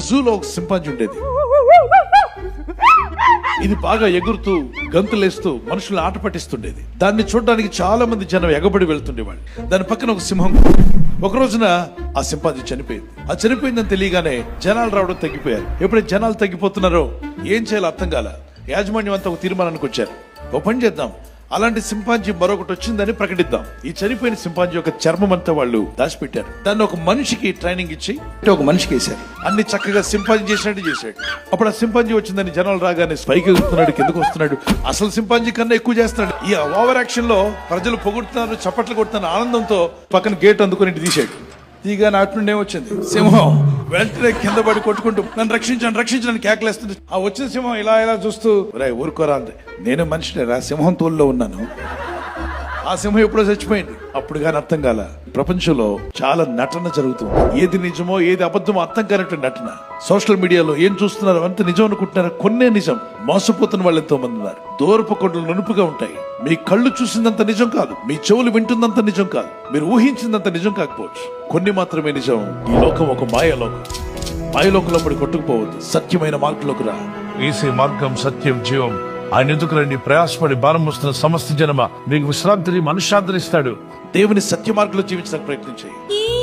జూలో ఒక సింపాంజీ ఉండేది. ఇది బాగా ఎగురుతూ గంతులేస్తూ మనుషులు ఆట పట్టిస్తుండేది. దాన్ని చూడడానికి చాలా మంది జనం ఎగబడి వెళ్తుండేవాళ్ళు. దాని పక్కన ఒక సింహం ఒక రోజున ఆ సింపాంజీ చనిపోయింది. ఆ చనిపోయిందని తెలియగానే జనాలు రావడం తగ్గిపోయారు. ఎప్పుడైతే జనాలు తగ్గిపోతున్నారో ఏం చేయాలో అర్థం కాల. యాజమాన్యం అంతా ఒక తీర్మానానికి వచ్చారు. ఒక పని చేద్దాం. అలాంటి సింపాంజీ మరొకటి వచ్చిందని ప్రకటిద్దాం. ఈ చనిపోయిన సింపాంజీ యొక్క చర్మం అంతా వాళ్ళు దాచిపెట్టారు. దాన్ని ఒక మనిషికి ట్రైనింగ్ ఇచ్చి ఒక మనిషికి వేశారు. అన్ని చక్కగా సింపాంజీ చేసినట్టు చేశాడు. అప్పుడు ఆ సింపాంజీ వచ్చిందని జనాలు రాగానే పైకి వస్తున్నాడు కిందకు వస్తున్నాడు. అసలు సింపాంజీ కన్నా ఎక్కువ చేస్తున్నాడు. ఈ ఓవర్ యాక్షన్లో ప్రజలు పొగుడుతున్నారు చప్పట్లు కొడుతున్నారు ఆనందంతో పక్కన గేట్ అందుకొని ఇటు ఈగ నాటి నుండి ఏమొచ్చింది సింహం వెంటనే కింద పడి కొట్టుకుంటూ నన్ను రక్షించండి రక్షించడానికి కేకలేస్తుంది. ఆ వచ్చిన సింహం ఇలా ఇలా చూస్తూ రే ఊరుకోరా నేను మనిషిని రా సింహం తోలులో ఉన్నాను. ఆ సింహం ఎప్పుడో చచ్చిపోయింది. అప్పుడు కానీ అర్థం కాల. ప్రపంచంలో చాలా నటన జరుగుతుంది. ఏది నిజమో ఏది అబద్ధమో అర్థం కానట్టు నటన. సోషల్ మీడియాలో ఏం చూస్తున్నారు అంత నిజం అనుకుంటున్నారు? కొన్నే నిజం. మోసపోతున్న వాళ్ళు ఎంతో మంది ఉన్నారు. దూరపు కొండలు నునుపుగా ఉంటాయి. మీ కళ్ళు చూసిందంత నిజం కాదు. మీ చెవులు వింటుందంత నిజం కాదు. మీరు ఊహించిందంత నిజం కాకపోవచ్చు. కొన్ని మాత్రమే నిజం. ఈ లోకం ఒక మాయలోకం. మాయలోకంలో పడి కొట్టుకుపోవద్దు. సత్యమైన మార్గంలోకి రా. ఈసీ మార్గం సత్యం జీవం. ఆయన ఎందుకు రండి ప్రయాసపడి భారం వస్తున్న సమస్త జనమ? మీకు విశ్రాంతిని మనశ్శాంతిని ఇస్తాడు. దేవుని సత్య మార్గంలో జీవించడానికి ప్రయత్నం చేయి ఈ